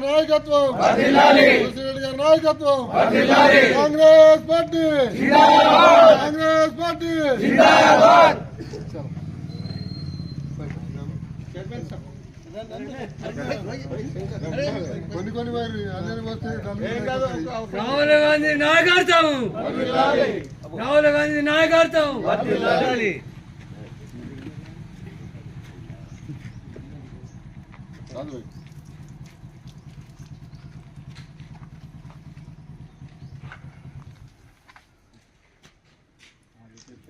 నాయకత్వం. నాయకత్వం. Congress party. Congress party. కొన్ని కొన్ని వారి అందరి వస్తే రాహుల్ గాంధీ నాయకత్వం! రాహుల్ గాంధీ నాయకత్వం! వర్ధిల్లాలి.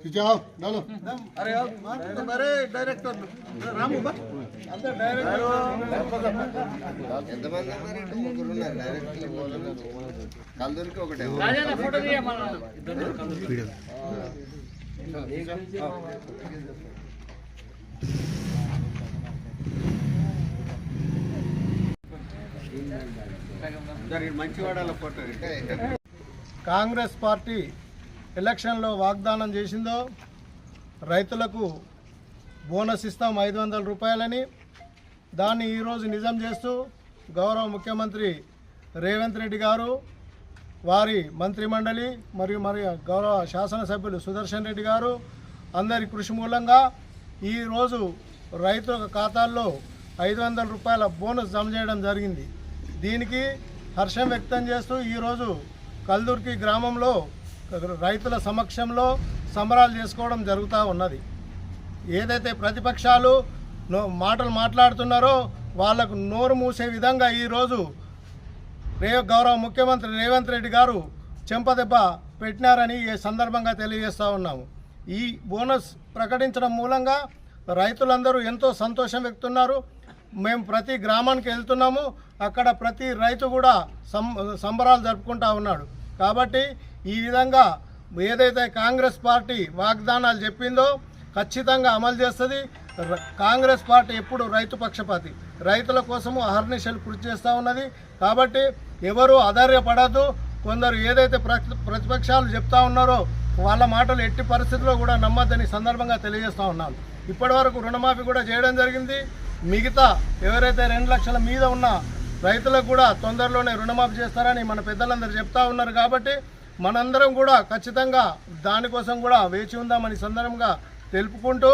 जाओ डालो ఎంతమంది ఉన్నారు ఇటు ముగ్గురు ఉన్నారు డైరెక్ట్ కల్దూరికి ఒకటే రాజన్న ఫోటో తీయ మన ఇద్దరు కలిసి. కాంగ్రెస్ పార్టీ ఎలక్షన్లో వాగ్దానం చేసిందో రైతులకు బోనస్ ఇస్తాం ఐదు వందల రూపాయలని. దాన్ని ఈరోజు నిజం చేస్తూ గౌరవ ముఖ్యమంత్రి రేవంత్ రెడ్డి గారు వారి మంత్రిమండలి మరియు మరి గౌరవ శాసనసభ్యులు సుదర్శన్ రెడ్డి గారు అందరి కృషి మూలంగా ఈరోజు రైతుల ఖాతాల్లో ఐదు వందల రూపాయల బోనస్ జమ చేయడం జరిగింది. దీనికి హర్షం వ్యక్తం చేస్తూ ఈరోజు కల్దుర్కి గ్రామంలో రైతుల సమక్షంలో సంబరాలు చేసుకోవడం జరుగుతూ ఉన్నది. ఏదైతే ప్రతిపక్షాలు మాటలు మాట్లాడుతున్నారో వాళ్ళకు నోరు మూసే విధంగా ఈరోజు రే గౌరవ ముఖ్యమంత్రి రేవంత్ రెడ్డి గారు చెంపదెబ్బ పెట్టినారని ఈ సందర్భంగా తెలియజేస్తూ ఉన్నాము. ఈ బోనస్ ప్రకటించడం మూలంగా రైతులందరూ ఎంతో సంతోషం వ్యక్తున్నారు. మేము ప్రతి గ్రామానికి వెళ్తున్నాము. అక్కడ ప్రతి రైతు కూడా సం సంబరాలు జరుపుకుంటా ఉన్నాడు. కాబట్టి ఈ విధంగా ఏదైతే కాంగ్రెస్ పార్టీ వాగ్దానాలు చెప్పిందో ఖచ్చితంగా అమలు చేస్తుంది. కాంగ్రెస్ పార్టీ ఎప్పుడు రైతు పక్షపాతి. రైతుల కోసము అహర్నిశలు కృషి చేస్తూ ఉన్నది. కాబట్టి ఎవరు ఆధార్యపడద్దు కొందరు ఏదైతే ప్రతిపక్షాలు చెప్తా ఉన్నారో వాళ్ళ మాటలు ఎట్టి పరిస్థితుల్లో కూడా నమ్మద్దని సందర్భంగా తెలియజేస్తూ ఉన్నాను. ఇప్పటివరకు రుణమాఫీ కూడా చేయడం జరిగింది. మిగతా ఎవరైతే రెండు లక్షల మీద ఉన్న రైతులకు కూడా తొందరలోనే రుణమాఫీ చేస్తారని మన పెద్దలందరూ చెప్తా ఉన్నారు కాబట్టి మనందరం కూడా ఖచ్చితంగా దానికోసం కూడా వేచి ఉందామని సందర్భంగా తెలుపుకుంటూ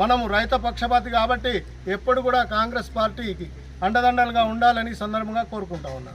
మనము రైత పక్షపాతి కాబట్టి ఎప్పుడు కూడా కాంగ్రెస్ పార్టీకి అండదండలుగా ఉండాలని సందర్భంగా కోరుకుంటా ఉన్నాను.